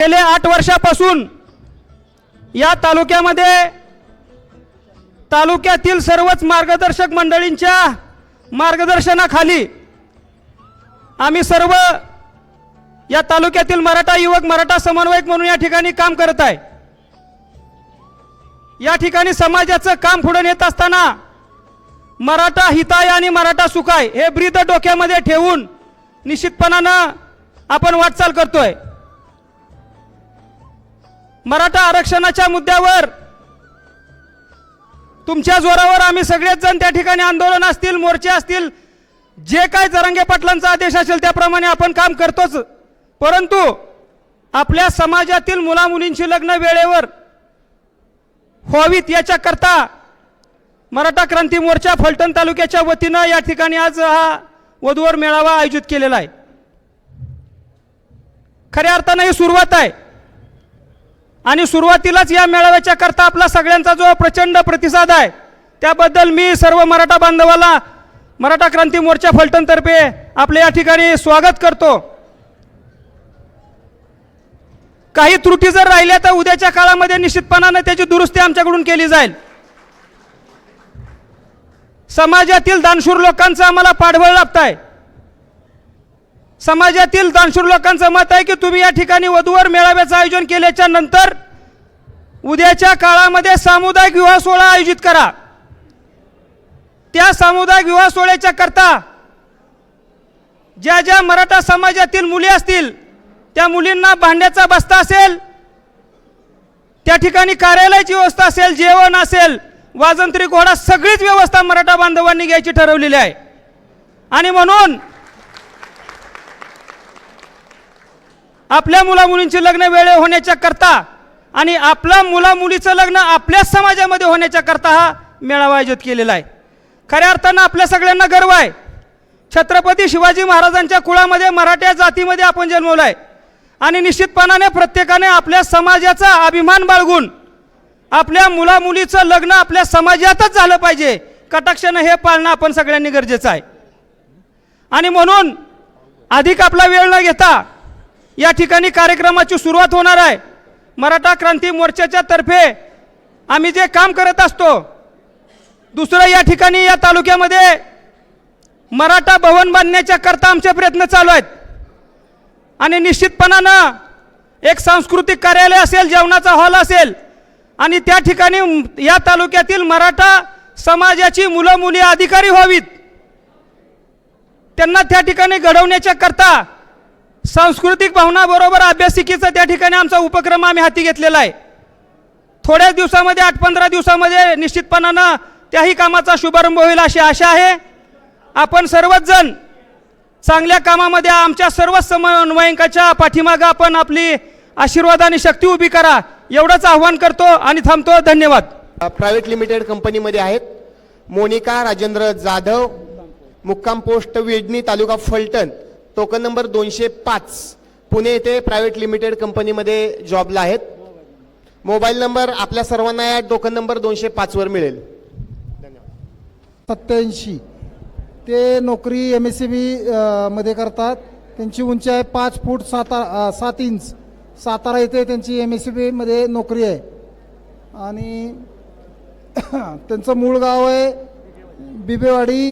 गेल्या आठ वर्षापासून या तालुक्यामध्ये तालुक्यातील सर्वच मार्गदर्शक मंडळींच्या मार्गदर्शनाखाली आम्ही सर्व या तालुक्यातील मराठा युवक मराठा समन्वयक म्हणून या ठिकाणी काम करत आहे. या ठिकाणी समाजाचं काम पुढे नेत असताना मराठा हिताय आणि मराठा सुखाय हे ब्रीद डोक्यामध्ये ठेवून निश्चितपणानं आपण वाटचाल करतोय. मराठा आरक्षणाच्या मुद्द्यावर तुमच्या जोरावर आम्ही सगळेच जण त्या ठिकाणी आंदोलन असतील मोर्चे असतील जे काय जरांगे पाटलांचा आदेश असेल त्याप्रमाणे आपण काम करतोच. परंतु आपल्या समाजातील मुलामुलींची लग्न वेळेवर व्हावीत याच्याकरता मराठा क्रांती मोर्चा फलटण तालुक्याच्या वतीनं या ठिकाणी आज हा वधूवर मेळावा आयोजित केलेला आहे. खऱ्या अर्थानं ही सुरुवात आहे. आणि सुरुवातीलाच या मेळाव्याच्या करता आपला सगळ्यांचा जो प्रचंड प्रतिसाद आहे त्याबद्दल मी सर्व मराठा बांधवाला मराठा क्रांती मोर्चा फलटणतर्फे आपल्या या ठिकाणी स्वागत करतो. काही त्रुटी जर राहिल्या तर उद्याच्या काळामध्ये निश्चितपणानं त्याची दुरुस्ती आमच्याकडून केली जाईल. समाजातील दानशूर लोकांचं आम्हाला पाठबळ लागत आहे समाजातील दानशूर लोकांचं मत आहे की तुम्ही या ठिकाणी वधूवर मेळाव्याचं आयोजन केल्याच्यानंतर उद्याच्या काळामध्ये सामुदायिक विवाह सोहळा आयोजित करा. त्या सामुदायिक विवाह सोहळ्याच्या करता ज्या ज्या मराठा समाजातील मुली असतील त्या मुलींना भांड्याचा बस्ता असेल त्या ठिकाणी कार्यालयाची व्यवस्था असेल जेवण असेल वाजंत्री घोडा सगळीच व्यवस्था मराठा बांधवांनी घ्यायची ठरवलेली आहे. आणि म्हणून आपल्या मुलामुलींची लग्न वेळे होण्याच्या करता आणि आपला मुलामुलीचं लग्न आपल्याच समाजामध्ये होण्याच्या करता हा मेळावा आयोजित केलेला आहे. खऱ्या अर्थानं आपल्या सगळ्यांना गर्व आहे. छत्रपती शिवाजी महाराजांच्या कुळामध्ये मराठ्या जातीमध्ये आपण जन्मवलं आहे आणि निश्चितपणाने प्रत्येकाने आपल्या समाजाचा अभिमान बाळगून आपल्या मुलामुलीचं लग्न आपल्या समाजातच झालं पाहिजे. कटाक्षानं हे पाळणं आपण सगळ्यांनी गरजेचं आहे. आणि म्हणून अधिक आपला वेळ न घेता या ठिकाणी कार्यक्रमाची सुरुवात होणार आहे. मराठा क्रांती मोर्चाच्या तर्फे आम्ही जे काम करत असतो दुसरं या ठिकाणी या तालुक्यामध्ये मराठा भवन बांधण्याच्या करता आमचे प्रयत्न चालू आहेत. आणि निश्चितपणानं एक सांस्कृतिक कार्यालय असेल जेवणाचा हॉल असेल आणि त्या ठिकाणी या तालुक्यातील मराठा समाजाची मुलं मुली अधिकारी व्हावीत. त्यांना त्या ठिकाणी घडवण्याच्या करता सांस्कृतिक भावनाबरोबर अभ्यासिकेचा त्या ठिकाणी आमचा उपक्रम आम्ही हाती घेतलेला आहे. थोड्याच दिवसामध्ये आठ पंधरा दिवसामध्ये निश्चितपणानं त्याही कामाचा शुभारंभ होईल अशी आशा आहे. आपण सर्वच जण चांगल्या कामामध्ये आमच्या सर्वच समन्वयकाच्या पाठीमागं आपण आपली आशीर्वाद आणि शक्ती उभी करा एवढंच आव्हान करतो आणि थांबतो. धन्यवाद. प्रायव्हेट लिमिटेड कंपनीमध्ये आहेत. मोनिका राजेंद्र जाधव मुक्काम post Vedni taluka Phaltan. Token number दोनशे पाच. पुणे येथे प्रायव्हेट लिमिटेड कंपनीमध्ये जॉबला आहेत. मोबाईल नंबर आपल्या सर्वांना या टोकन नंबर दोनशे पाचवर मिळेल. सत्याऐंशी. ते नोकरी एम एस सी बी मध्ये करतात. त्यांची उंची आहे पाच फूट सात सात इंच. सातारा येथे त्यांची एम एस सी बीमध्ये नोकरी आहे. आणि त्यांचं मूळ गाव आहे बिबेवाडी.